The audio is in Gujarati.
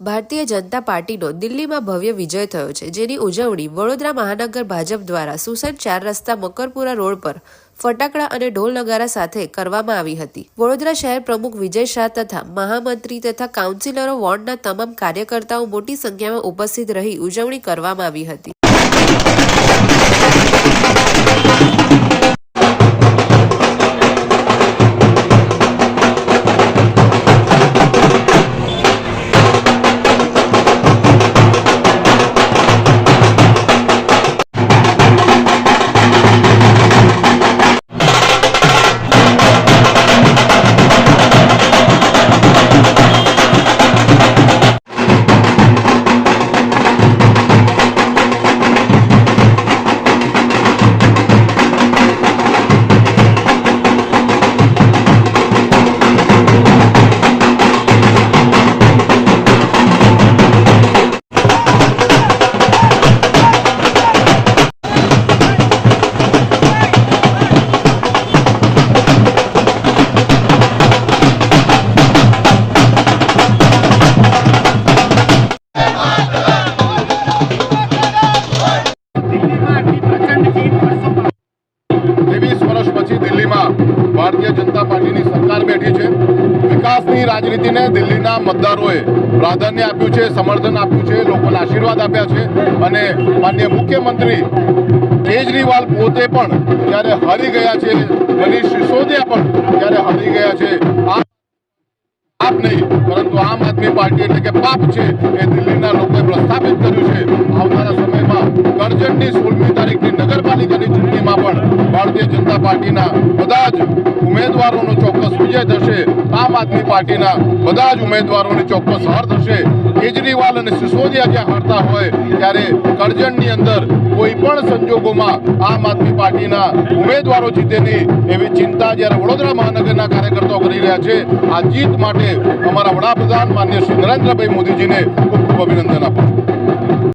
ભારતીય જનતા પાર્ટીનો દિલ્હીમાં ભવ્ય વિજય થયો છે, જેની ઉજવણી વડોદરા મહાનગર ભાજપ દ્વારા સુસન ચાર રસ્તા મકરપુરા રોડ પર ફટાકડા અને ઢોલ નગારા સાથે કરવામાં આવી હતી. વડોદરા શહેર પ્રમુખ વિજય શાહ તથા મહામંત્રી તથા કાઉન્સિલરો વોર્ડના તમામ કાર્યકર્તાઓ મોટી સંખ્યામાં ઉપસ્થિત રહી ઉજવણી કરવામાં આવી હતી. પછી દિલ્હીમાં ભારતીય જનતા પાર્ટીની સરકાર બેઠી છે. વિકાસની રાજનીતિને દિલ્હીના મતદારોએ પ્રાધાન્ય આપ્યું છે, સમર્થન આપ્યું છે, લોકોને આશીર્વાદ આપ્યા છે અને માન્ય મુખ્યમંત્રી કેજરીવાલ પોતે પણ જ્યારે હારી ગયા છે મનીષ સિસોદિયા પણ જ્યારે હારી ગયા છે, આ પાપ નહીં, પરંતુ આમ આદમી પાર્ટી એટલે કે પાપ છે એ દિલ્હીના લોકોએ પ્રસ્થાપિત કર્યું છે. આવનારા સમયમાં કરજણની સોળમી નગરપાલિકાની ચૂંટણીમાં પણ ભારતીય જનતા પાર્ટીના બધા જ ઉમેદવારોનો ચોક્કસ વિજય થશે. આમ આદમી પાર્ટીના બધા જ ઉમેદવારોની ચોક્કસ હાર થશે. કેજરીવાલ અને સિસોદિયા જ્યાં હારતા હોય ત્યારે કરજણની અંદર કોઈ પણ સંજોગોમાં આમ આદમી પાર્ટીના ઉમેદવારો જીતે નહીં એવી ચિંતા જ્યારે વડોદરા મહાનગરના કાર્યકર્તાઓ કરી રહ્યા છે. આ જીત માટે અમારા વડાપ્રધાન માન્ય શ્રી નરેન્દ્રભાઈ મોદીજીને ખૂબ ખૂબ અભિનંદન આપું